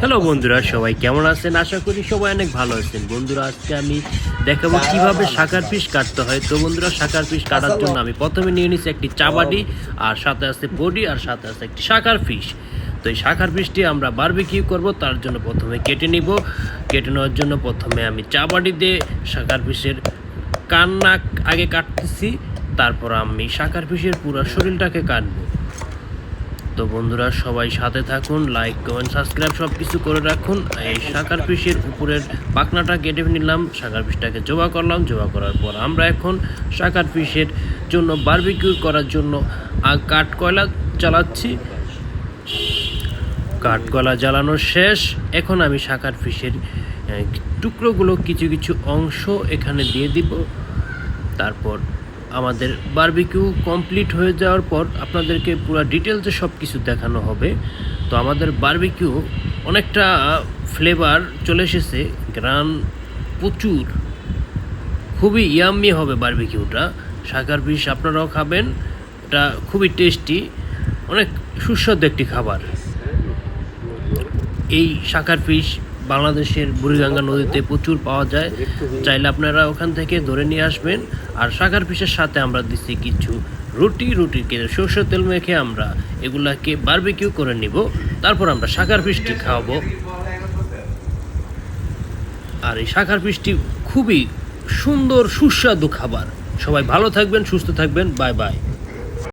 Hello বন্ধুরা সবাই কেমন আছেন? আশা করি সবাই অনেক ভালো আছেন। বন্ধুরা আজকে আমি দেখাবো কীভাবে শাকার পিস কাটতে হয়। তো বন্ধুরা শাকার পিস কাটার জন্য আমি প্রথমে নিয়ে নিচ্ছি একটি চাবাডি আর সাথে আছে বডি আর সাথে আছে একটি শাকার ফিশ তো এই শাকার পিসটি আমরা বারবিকিউ করব তার জন্য প্রথমে কেটে নিব। কেটে নেওয়ার জন্য প্রথমে আমি চাবাডি দিয়ে শাকার পিসের কান নাক আগে কাটতেছি তারপর আমি শাকার পিসের পুরো শরীরটাকে কাটবো। তো বন্ধুরা, সবাই সাথে থাকুন লাইক কমেন্ট সাবস্ক্রাইব সব কিছু করে রাখুন। এই শাকার পিসের উপরের পাখনাটা কেটে নিলাম শাকার পিসটাকে জবা করলাম জবা করার পর আমরা এখন শাকার পিসের জন্য বারবিকিউ করার জন্য কাঠ কয়লা চালাচ্ছি। কাঠ কয়লা জ্বালানো শেষ। এখন আমি শাকার ফিশের টুকরোগুলো কিছু কিছু অংশ এখানে দিয়ে দিব। তারপর আমাদের বারবিকিউ কমপ্লিট হয়ে যাওয়ার পর আপনাদেরকে পুরো ডিটেলসে সব কিছু দেখানো হবে। তো আমাদের বারবিকিউ অনেকটা ফ্লেভার চলে এসেছে। গ্রান প্রচুর। খুবই ইয়াম্মি হবে বারবিকিউটা শাকার পিস আপনারাও খাবেন। এটা খুবই টেস্টি অনেক সুস্বাদু একটি খাবার। এই শাকার ফিশ বাংলাদেশের বুড়িগঙ্গা নদীতে প্রচুর পাওয়া যায়। চাইলে আপনারা ওখান থেকে ধরে নিয়ে আসবেন। আর শাকার ফিশের সাথে আমরা দিচ্ছি কিছু রুটি। রুটিকে সর্ষের তেল মেখে আমরা এগুলাকে বারবিকিউ করে নিব। তারপর আমরা শাকার ফিশটি খাওয়াবো। আর এই শাকার ফিশটি খুবই সুন্দর, সুস্বাদু খাবার। সবাই ভালো থাকবেন, সুস্থ থাকবেন। Bye bye.